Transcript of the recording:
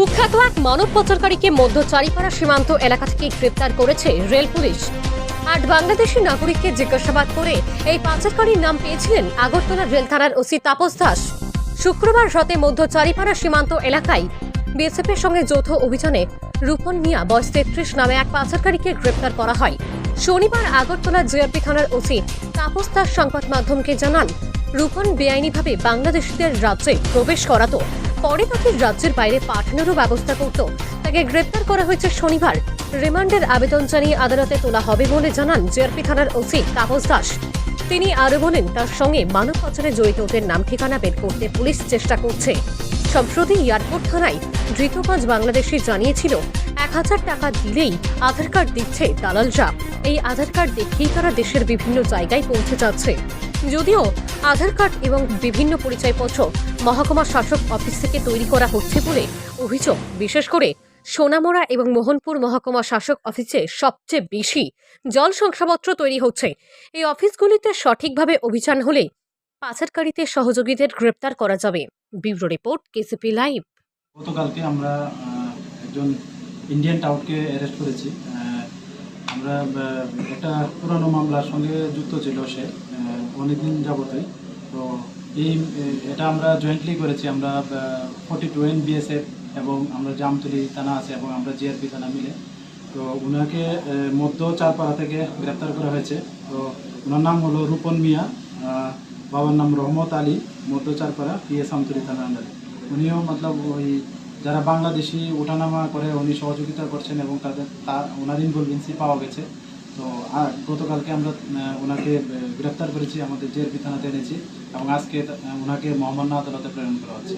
কুখ্যাত এক মানব পাচারকারীকে মধ্য চারিপাড়া সীমান্ত এলাকা থেকে গ্রেপ্তার করেছে রেল পুলিশ। আট বাংলাদেশি নাগরিককে জিজ্ঞাসাবাদ করে এই পাচারকারীর নাম পেয়েছিলেন আগরতলা রেল থানার ওসি তাপস দাস। শুক্রবার রাতে মধ্য চারিপাড়া সীমান্ত এলাকায় বিএসএফের সঙ্গে যৌথ অভিযানে রূপন মিয়া, বয়স তেত্রিশ, নামে এক পাচারকারীকে গ্রেপ্তার করা হয়। শনিবার আগরতলা জিআরপি থানার ওসি তাপস দাস সংবাদ মাধ্যমকে জানান, রূপন বেআইনিভাবে বাংলাদেশিদের রাজ্যে প্রবেশ করাতো। পরে তাকে রাজ্যের বাইরে পাঠানোরও ব্যবস্থা করত। তাকে গ্রেপ্তার করা হয়েছে শনিবার। রিমান্ডের আবেদন জানিয়ে আদালতে তোলা হবে বলে জানান জিআরপি থানার ওসি তাপস দাস। তিনি আরও বলেন, তার সঙ্গে মানব পাচারে জড়িতদের নাম ঠিকানা বের করতে পুলিশ চেষ্টা করছে। সম্প্রতি এয়ারপোর্ট থানায় ধৃত পাঁচ বাংলাদেশি জানিয়েছিল, এক হাজার টাকা দিলেই আধার কার্ড দিচ্ছে দালালরা। এই আধার কার্ড দেখেই তারা দেশের বিভিন্ন জায়গায় পৌঁছে যাচ্ছে। যদিও আধার কার্ড এবং বিভিন্ন পরিচয়পত্র মহকুমা শাসক অফিস থেকে তৈরি করা হচ্ছে বলে অভিযোগ। বিশেষ করে সোনামোড়া এবং মোহনপুর মহকুমা শাসক অফিসে সবচেয়ে বেশি জল শংসাপত্র তৈরি হচ্ছে। এই অফিসগুলিতে সঠিকভাবে অভিযান হলে পাচারকারীদের সহযোগীদের গ্রেপ্তার করা যাবে। Bureau report, KCP live. গতকালকে আমরা একজন ইন্ডিয়ান টাউটকে অ্যারেস্ট করেছি। আমরা একটা পুরানো মামলার সঙ্গে যুক্ত ছিল সে। অনেকদিন যাবতই। তো এই এটা আমরা জয়েন্টলি করেছি, আমরা ফোর্টি টু এন বিএসএফ এবং আমরা জামতলি থানা আছে এবং আমরা জিআরপি থানা মিলে। তো ওনাকে মধ্য চারপাড়া থেকে গ্রেপ্তার করা হয়েছে। তো ওনার নাম হলো রূপন মিয়া বাবার নাম রহমত আলী, মধ্য চারপাড়া পিএস আমতলি থানা আন্ডারে। উনিও মতলব ওই, যারা বাংলাদেশি ওঠানামা করে, উনি সহযোগিতা করছেন এবং তাদের তার ওনার ইনভলভেন্সি পাওয়া গেছে। তো, আর গতকালকে আমরা ওনাকে গ্রেফতার করেছি, আমাদের জেল বিথানাতে এনেছি এবং আজকে ওনাকে মোহাম্মদ আদালতে প্রেরণ করা হচ্ছে।